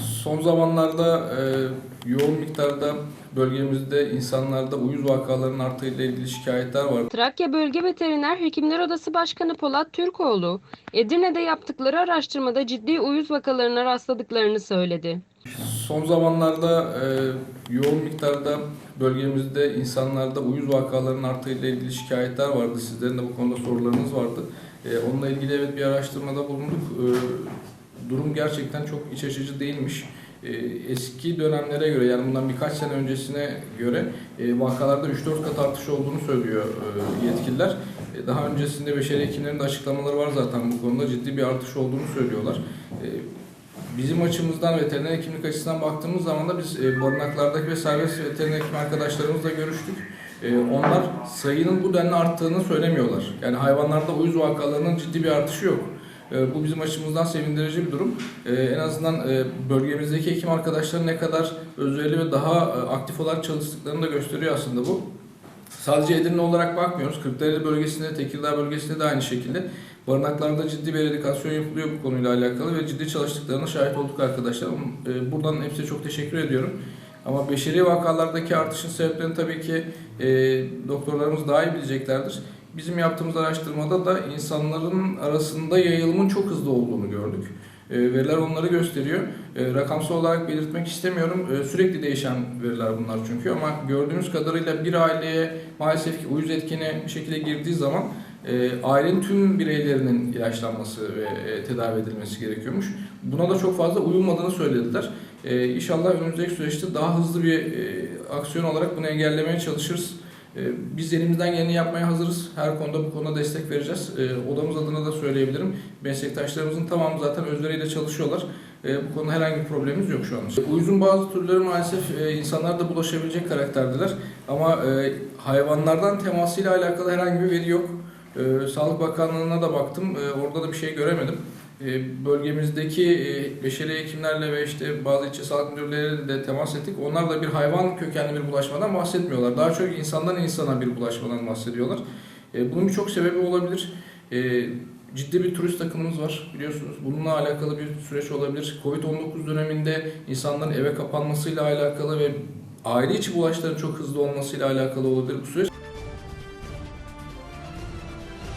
Son zamanlarda e, yoğun miktarda bölgemizde insanlarda uyuz vakalarının arttığıyla ilgili şikayetler var. Trakya Bölge Veteriner Hekimler Odası Başkanı Polat Türkoğlu, Edirne'de yaptıkları araştırmada ciddi uyuz vakalarına rastladıklarını söyledi. Son zamanlarda e, yoğun miktarda bölgemizde insanlarda uyuz vakalarının arttığıyla ilgili şikayetler vardı. Sizlerin de bu konuda sorularınız vardı. E, onunla ilgili evet bir araştırmada bulunduk. E, durum gerçekten çok iç açıcı değilmiş. E, eski dönemlere göre yani bundan birkaç sene öncesine göre e, vakalarda 3-4 kat artış olduğunu söylüyor e, yetkililer. E, daha öncesinde beşeri hekimlerin de açıklamaları var zaten bu konuda ciddi bir artış olduğunu söylüyorlar. E, Bizim açımızdan veteriner hekimlik açısından baktığımız zaman da biz e, barınaklardaki ve serbest veteriner hekim arkadaşlarımızla görüştük. E, onlar sayının bu denli arttığını söylemiyorlar. Yani hayvanlarda uyuz vakalarının ciddi bir artışı yok. E, bu bizim açımızdan sevindirici bir durum. E, en azından e, bölgemizdeki hekim arkadaşların ne kadar özverili ve daha e, aktif olarak çalıştıklarını da gösteriyor aslında bu. Sadece Edirne olarak bakmıyoruz. Kırklareli bölgesinde, Tekirdağ bölgesinde de aynı şekilde barınaklarda ciddi bir eradikasyon yapılıyor bu konuyla alakalı ve ciddi çalıştıklarına şahit olduk arkadaşlar. Ee, Buradan hepsine çok teşekkür ediyorum. Ama beşeri vakalardaki artışın sebeplerini tabii ki e, doktorlarımız daha iyi bileceklerdir. Bizim yaptığımız araştırmada da insanların arasında yayılımın çok hızlı olduğunu gördük. E, veriler onları gösteriyor. E, rakamsal olarak belirtmek istemiyorum. E, sürekli değişen veriler bunlar çünkü ama gördüğümüz kadarıyla bir aileye maalesef ki uyuz etkeni bir şekilde girdiği zaman e, ailenin tüm bireylerinin ilaçlanması ve e, tedavi edilmesi gerekiyormuş. Buna da çok fazla uyulmadığını söylediler. İnşallah önümüzdeki süreçte daha hızlı bir e, aksiyon olarak bunu engellemeye çalışırız. E, Biz elimizden geleni yapmaya hazırız. Her konuda bu konuda destek vereceğiz. E, Odamız adına da söyleyebilirim. Meslektaşlarımızın tamamı zaten özveriyle çalışıyorlar. E, Bu konuda herhangi bir problemimiz yok şu an. Uyuzun bazı türleri maalesef e, insanlar da bulaşabilecek karakterdiler. Ama e, hayvanlardan temasıyla alakalı herhangi bir veri yok. Sağlık Bakanlığı'na da baktım. Orada da bir şey göremedim. E, Bölgemizdeki e, beşeri hekimlerle ve işte bazı ilçe sağlık müdürleriyle de temas ettik. Onlar da bir hayvan kökenli bir bulaşmadan bahsetmiyorlar. Daha çok insandan insana bir bulaşmadan bahsediyorlar. E, Bunun birçok sebebi olabilir. E, Ciddi bir turist akımımız var biliyorsunuz. Bununla alakalı bir süreç olabilir. Covid-19 döneminde insanların eve kapanmasıyla alakalı ve aile içi bulaşların çok hızlı olmasıyla alakalı olabilir bu süreç.